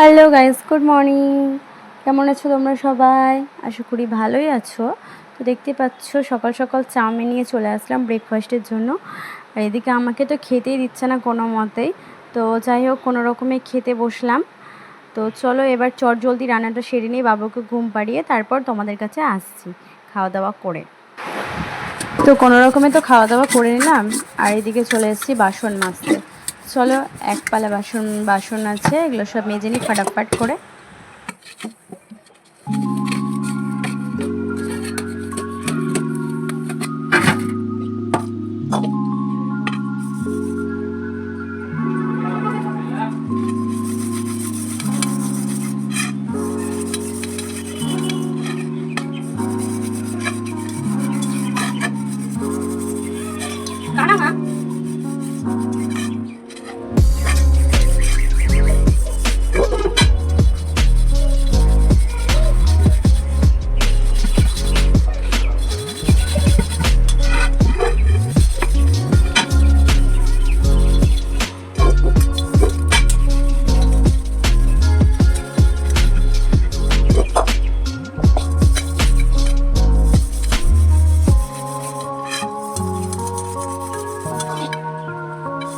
Hello guys good morning কেমন আছো তোমরা সবাই? আশা করি ভালোই আছো। তো দেখতে পাচ্ছ, সকাল সকাল চাউমিন নিয়ে চলে আসলাম ব্রেকফাস্টের জন্য। আর এদিকে আমাকে তো খেতেই দিচ্ছে না কোনো মতেই। তো যাই হোক, কোনো রকমে খেতে বসলাম। তো চলো এবার চট জলদি রান্নাটা সেরে নিয়ে বাবুকে ঘুম পাড়িয়ে তারপর তোমাদের কাছে আসছি খাওয়া দাওয়া করে। তো কোনো রকমে তো খাওয়া দাওয়া করে নিলাম। আর এদিকে চলে এসেছি বাসন মাজতে। চলো এক পালা বাসন বাসন আছে এগুলো সব মেজে নিই ফাটাফাট করে।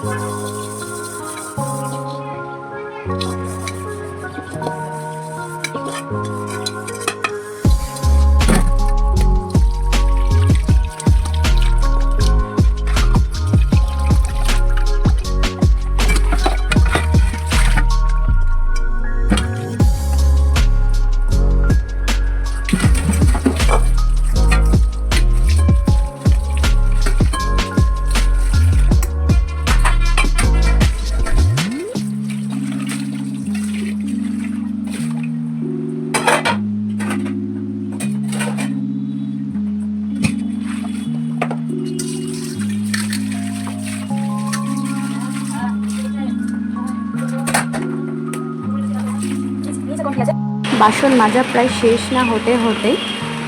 Bye. বাসন মাজা প্রায় শেষ না হতে হতেই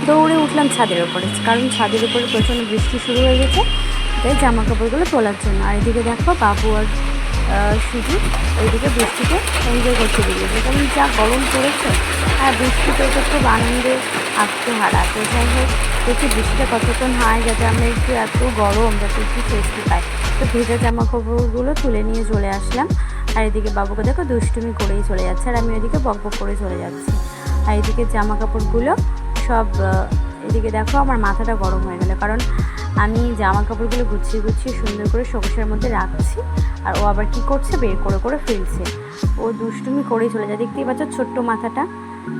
দৌড়ে উঠলাম ছাদের ওপরে কারণ ছাদের উপরে প্রচণ্ড বৃষ্টি শুরু হয়ে গেছে, তাই জামা কাপড়গুলো তোলার জন্য। আর এদিকে দেখো বাবু আর সুজি ওইদিকে বৃষ্টিতে এনজয় করতে বেরিয়েছে কারণ যা গরম পড়েছে, আর বৃষ্টিতে তো খুব আনন্দে আঁকতে হারা তো যাই হোক, দেখি বৃষ্টিটা কতক্ষণ হয় যাতে আমরা একটু এত গরম, যাতে একটু স্বস্তি পাই। তো ভেজা জামা কাপড়গুলো তুলে নিয়ে চলে আসলাম। আর এদিকে বাবুকে দেখো দুষ্টুমি করেই চলে যাচ্ছে আর আমি ওইদিকে বক বক করে চলে যাচ্ছি। আর এদিকে জামা কাপড়গুলো সব এদিকে দেখো আমার মাথাটা গরম হয়ে গেল কারণ আমি জামা কাপড়গুলো গুছিয়ে গুছিয়ে সুন্দর করে শোকেশের মধ্যে রাখছি আর ও আবার কি করছে? বের করে করে ফেলছে। ও দুষ্টুমি করেই চলে যায়। দেখতেই পাচ্ছ ছোট্ট মাথাটা।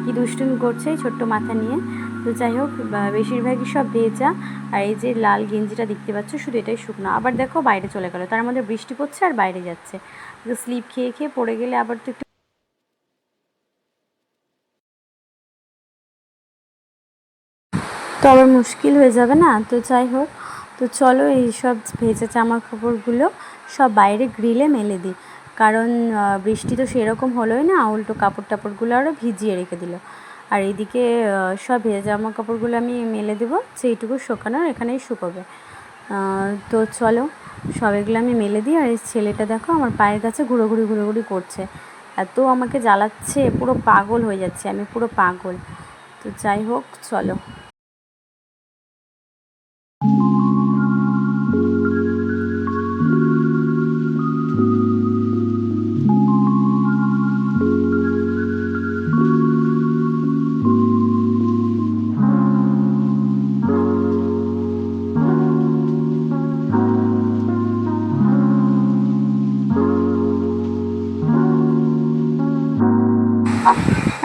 কি দুষ্টুমি করছে ছোট্ট মাথা নিয়ে। তো যাই হোক বেশিরভাগই সব ভেজা। আর এই যে লাল গেঞ্জিটা দেখতে পাচ্ছ, শুধু এটাই শুকনো। আবার দেখো বাইরে চলে গেলো। তার মধ্যে বৃষ্টি পড়ছে আর বাইরে যাচ্ছে। স্লিপ খেয়ে খেয়ে পড়ে গেলে আবার তো একটু তো আবার মুশকিল হয়ে যাবে না? তো যাই হোক, তো চলো এই সব ভেজা জামা কাপড়গুলো সব বাইরে গ্রিলে মেলে দিই। কারণ বৃষ্টি তো সেরকম হলোই না। উল্টো কাপড় টাপড়গুলো আরও ভিজিয়ে রেখে দিল। আর এইদিকে সব ভেজা জামা কাপড়গুলো আমি মেলে দেবো, সেইটুকু শুকানোর এখানেই শুকোবে তো চলো, সব এগুলো আমি মেলে দিই। আর এই ছেলেটা দেখো, আমার পায়ের কাছে ঘুরোঘুরি ঘুরোঘুরি করছে। এত আমাকে জ্বালাচ্ছে, পুরো পাগল হয়ে যাচ্ছে, আমি পুরো পাগল। তো যাই হোক, চলো।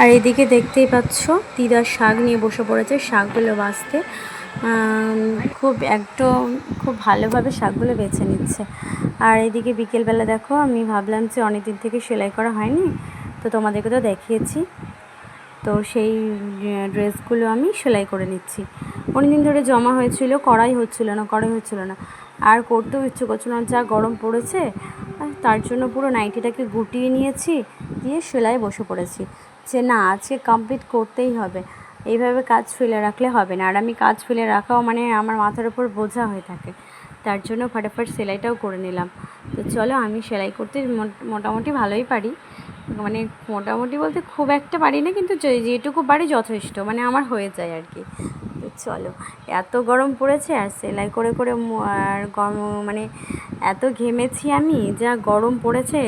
আর এদিকে দেখতেই পাচ্ছ দিদা শাক নিয়ে বসে পড়েছে, শাকগুলো বাঁচতে খুব একদম খুব ভালোভাবে শাকগুলো বেছে নিচ্ছে। আর এদিকে বিকেলবেলা দেখো, আমি ভাবলাম যে অনেক দিন থেকে সেলাই করা হয়নি, তো তোমাদেরকে তো দেখিয়েছি। তো সেই ড্রেসগুলো আমি সেলাই করে নিচ্ছি। অনেক দিন ধরে জমা হয়েছিল, করাই হচ্ছিল না, করাই হচ্ছিল না। আর করতেও ইচ্ছে করছিল না, যা গরম পড়েছে তার জন্য পুরো নাইটিটাকে গুটিয়ে নিয়েছি, দিয়ে সেলাই বসে পড়েছি। যে না, আজকে কমপ্লিট করতেই হবে। এইভাবে কাজ ফেলে রাখলে হবে না। আর আমি কাজ ফেলে রাখাও মানে আমার মাথার উপর বোঝা হয়ে থাকে। তার জন্য ফটাফট সেলাইটাও করে নিলাম। তো চলো আমি সেলাই করতে মোটামুটি ভালোই পারি। মানে মোটামুটি বলতে খুব একটা পারি না, কিন্তু যেটুকু পারি যথেষ্ট। মানে আমার হয়ে যায় আর কি। তো চলো, এত গরম পড়েছে আর সেলাই করে করে আর গরম মানে এত ঘেমেছি আমি, যা গরম পড়েছে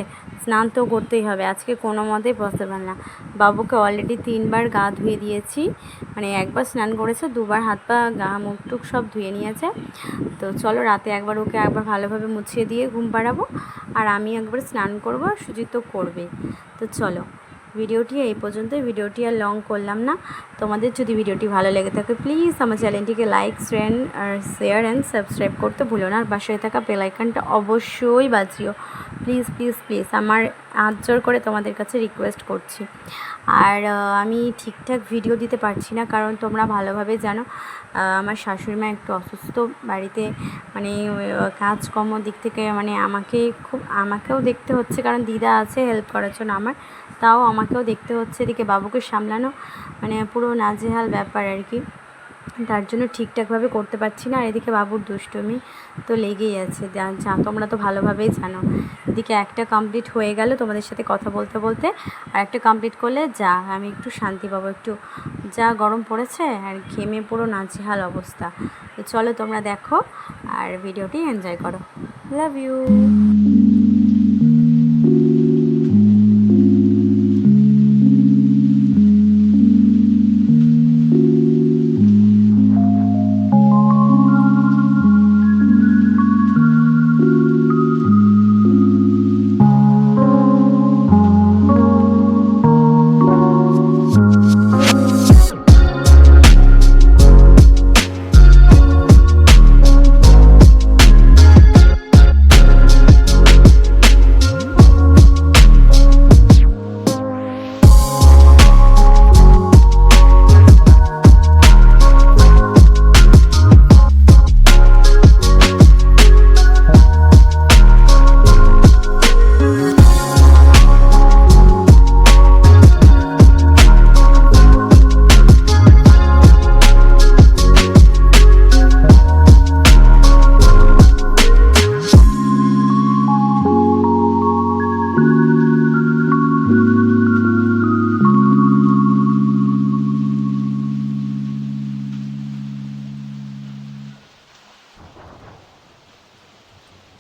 স্নান তো করতেই হবে। আজকে কোনো মতেই পারে না। বাবুকে অলরেডি তিনবার গা ধুয়ে দিয়েছি। মানে একবার স্নান করেছে, দুবার হাত পা, গা, মুখ টুক সব ধুয়ে নিয়েছে। তো চলো রাতে একবার ওকে একবার ভালোভাবে মুছিয়ে দিয়ে ঘুম পাড়াবো। আর আমি একবার স্নান করব, আর সুজিত করবে তো চলো। ভিডিওটি এই পর্যন্ত ভিডিওটি আর লং করলাম না। তোমাদের যদি ভিডিওটি ভালো লেগে থাকে প্লিজ আমার চ্যানেলটিকে লাইক ফ্রেন্ড আর শেয়ার অ্যান্ড সাবস্ক্রাইব করতে ভুলো না। আর বাসায় থাকা বেলাইকানটা অবশ্যই বাজিও। প্লিজ প্লিজ প্লিজ আমার হাত জোর করে তোমাদের কাছে রিকোয়েস্ট করছি। আর আমি ঠিকঠাক ভিডিও দিতে পারছি না, কারণ তোমরা ভালোভাবে জানো আমার শাশুড়ি মা একটু অসুস্থ বাড়িতে মানে কাজকর্ম দিক থেকে মানে আমাকে খুব, আমাকেও দেখতে হচ্ছে, কারণ দিদা আছে হেল্প করার জন্য আমার, তাও আমাকেও দেখতে হচ্ছে, এদিকে বাবুকে সামলানো মানে পুরো নাজেহাল ব্যাপার আর কি। তার জন্য ঠিকঠাকভাবে করতে পারছি না, আর এদিকে বাবুর দুষ্টুমি তো লেগেই আছে তোমরা তো ভালোভাবেই জানো। এদিকে একটা কমপ্লিট হয়ে গেল তোমাদের সাথে কথা বলতে বলতে। আর একটা কমপ্লিট করলে যা, আমি একটু শান্তি পাবো, একটু যা গরম পড়েছে আর ঘেমে পুরো নাজেহাল অবস্থা। তো চলো তোমরা দেখো আর ভিডিওটি এনজয় করো। Love you